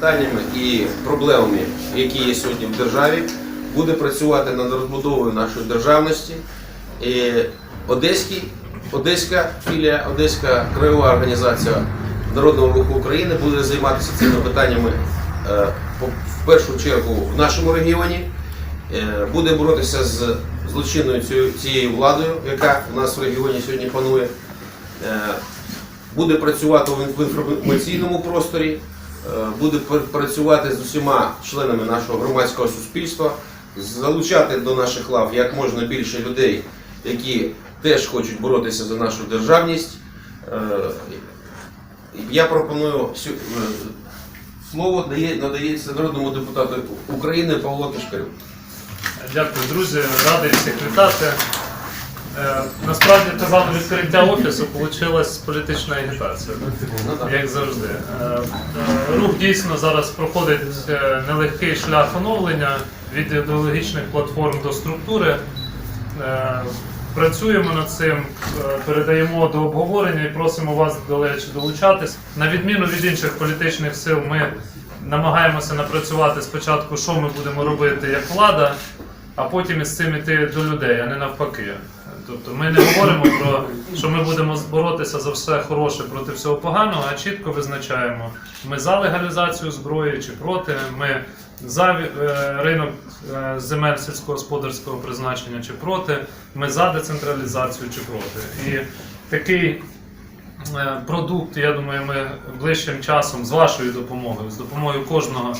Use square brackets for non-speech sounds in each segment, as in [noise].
питаннями і проблемами, які є сьогодні в державі, буде працювати над розбудовою нашої державності. І Одеський, Одеська філія, Одеська краєва організація Народного руху України буде займатися цими питаннями е, в першу чергу в нашому регіоні. Е, Буде боротися з злочинною цією- владою, яка в нас в регіоні сьогодні панує. Е, Буде працювати в інформаційному просторі, буде працювати з усіма членами нашого громадського суспільства, залучати до наших лав як можна більше людей, які теж хочуть боротися за нашу державність. Е, Я пропоную е, слово надається народному депутату України Павло Кишкарю. Дякую, друзі. Радий всіх Е, Насправді казали відкриття офісу, вийшла політична агітація, Ну, як завжди. Е, е, Рух дійсно зараз проходить нелегкий шлях оновлення від ідеологічних платформ до структури. Працюємо над цим, передаємо до обговорення і просимо вас до долучатись. На відміну від інших політичних сил, ми намагаємося напрацювати спочатку, що ми будемо робити як влада, а потім із цим іти до людей, а не навпаки. Тобто ми не говоримо про що ми будемо боротися за все хороше проти всього поганого, а чітко визначаємо, ми за легалізацію зброї чи проти, ми за е, ринок е, земель сільськогосподарського призначення чи проти, ми за децентралізацію чи проти. І такий е, продукт, я думаю, ми ближчим часом з вашою допомогою, з допомогою кожного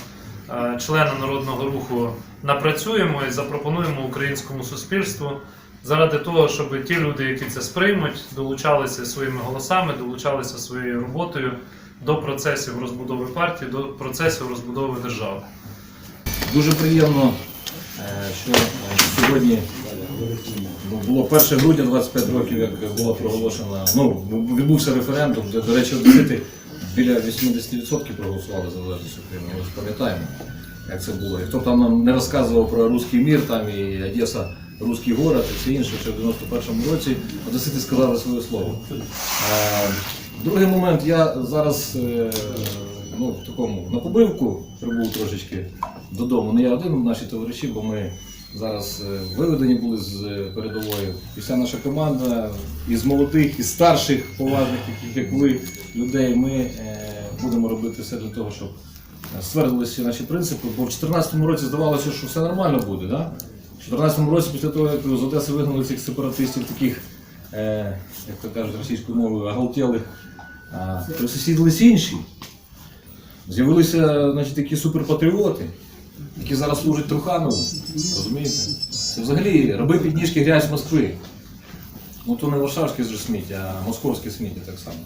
члена народного руху напрацюємо і запропонуємо українському суспільству заради того, щоб ті люди, які це сприймуть, долучалися своїми голосами, долучалися своєю роботою до процесів розбудови партії, до процесів розбудови держави. Дуже приємно, е, що е, сьогодні було 1 грудня 25 років, як була проголошена. Ну, відбувся референдум, де, до речі, одесити біля 80% проголосували за залежність України. Ми пам'ятаємо, як це було. І хто там нам не розказував про руський мір, там і Одеса, руський город і все інше, що в 91-му році одесити сказали своє слово. Е, Другий момент, я зараз е, ну, в такому на побивку прибув трошечки додому. Не я один, наші товариші, бо ми зараз е, виведені були з передової. І вся наша команда із молодих, із старших, поважних, таких як ви, людей, ми будемо робити все для того, щоб ствердилися наші принципи. Бо в 2014 році здавалося, що все нормально буде. Да? В 2014 році, після того, як з Одеси вигнали цих сепаратистів, таких, е, як то кажуть російською мовою, оголтілих, а, присусідились інші. З'явилися значить, такі суперпатріоти, які зараз служать Труханову. Розумієте? Це взагалі раби підніжки грязь Москви. Ну то не Варшавське ж сміття, а московське сміття так само.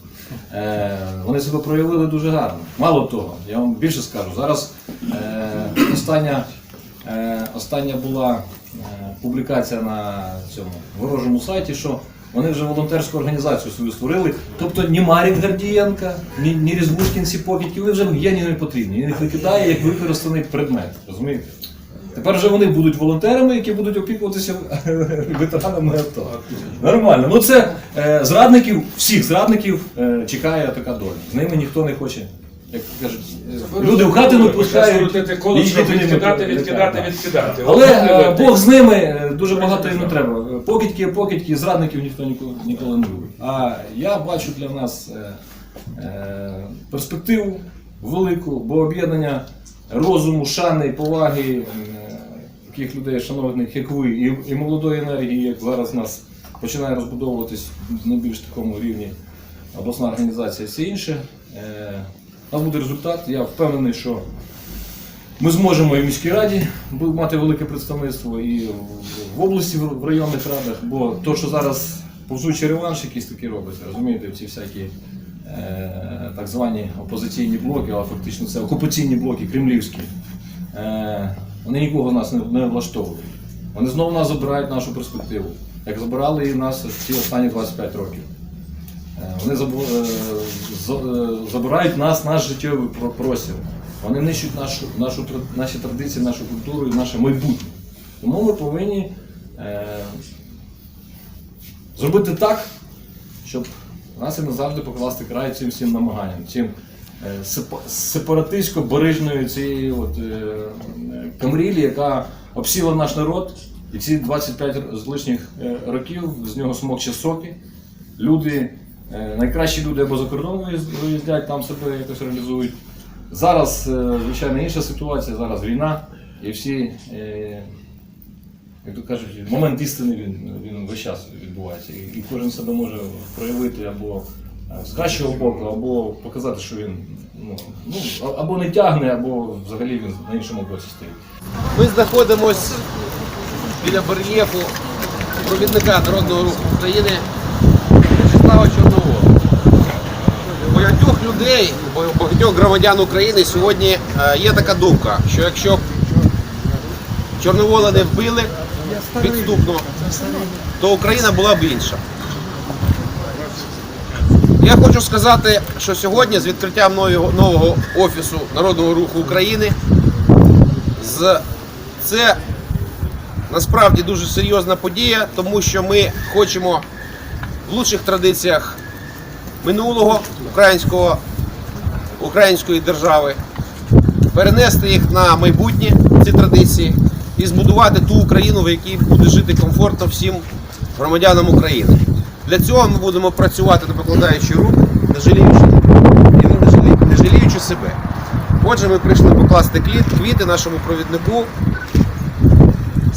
Е, вони себе проявили дуже гарно. Мало того, я вам більше скажу. Зараз е, остання, е, остання була публікація на цьому ворожому сайті, що вони вже волонтерську організацію свою створили. Тобто ні Марік Гордієнка, ні, ні Різбушкін Сіпокіть, вони вже гені не потрібні. Їх викидає як використаний предмет. Розумієте? Тепер вже вони будуть волонтерами, які будуть опікуватися [laughs] ветеранами АТО. Нормально. Ну це е, зрадників, всіх зрадників е, чекає така доля. З ними ніхто не хоче. Як кажуть, люди в хатину пускають. Крутити коло, і не відкидати, відкидати, відкидати. Але е, Бог з ними, е, дуже багато їм не треба. Покидьки, покидьки, зрадників ніхто ніколи, ніколи не любить. А я бачу для нас е, е, перспективу велику, бо об'єднання розуму, шани, поваги е, таких людей, шановних, як ви, і, і молодої енергії, як зараз у нас починає розбудовуватись на більш такому рівні обласна організація все інше. Е, нас буде результат. Я впевнений, що ми зможемо і в міській раді мати велике представництво і в- області, в в районних радах, бо то, що зараз повзучий реванш якийсь такий робиться, розумієте, ці всякі е, так звані опозиційні блоки, а фактично це окупаційні блоки, кремлівські, е, вони нікого нас не, не влаштовують. Вони знову нас забирають нашу перспективу, як забирали і нас ці останні 25 років. Е, Вони е, е, забирають нас, наш життєвий про- простір. Вони нищать нашу, нашу, наші традиції, нашу культуру і наше майбутнє. Тому ми повинні е, зробити так, щоб нас і назавжди покласти край цим всім намаганням, цим е, сепаратистсько-барижної цієї от, е, камрілі, яка обсіла наш народ, і ці 25 з лишніх років з нього смокче соки. Люди, найкращі люди або за кордон виїздять, там себе якось реалізують. Зараз, е, звичайно, інша ситуація, зараз війна, і всі, е, як то кажуть, момент істини він, він весь час відбувається. І, кожен себе може проявити або е, з кращого боку, або показати, що він ну, ну, або не тягне, або взагалі він на іншому боці стоїть. Ми знаходимось біля барельєфу провідника Народного руху України Вячеслава Чорновола. У багатьох людей, багатьох громадян України сьогодні е, є така думка, що якщо Чорновола не вбили підступно, то Україна була б інша. Я хочу сказати, що сьогодні з відкриттям нового- офісу Народного руху України це насправді дуже серйозна подія, тому що ми хочемо в лучших традиціях минулого українського, української держави перенести їх на майбутнє, ці традиції, і збудувати ту Україну, в якій буде жити комфортно всім громадянам України. Для цього ми будемо працювати, не покладаючи рук, не жаліючи, і не жалі- не жаліючи себе. Отже, ми прийшли покласти квіти нашому провіднику.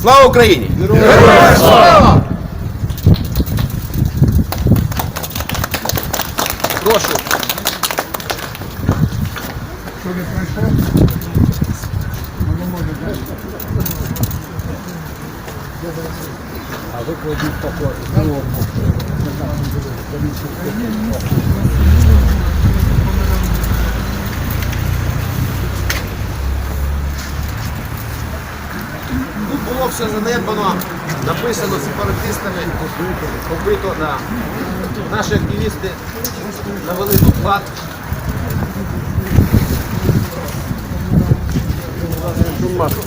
Слава Україні! Слава! Тут було все занедбано, написано сепаратистами, побито на наші активісти навели тут лад. маску.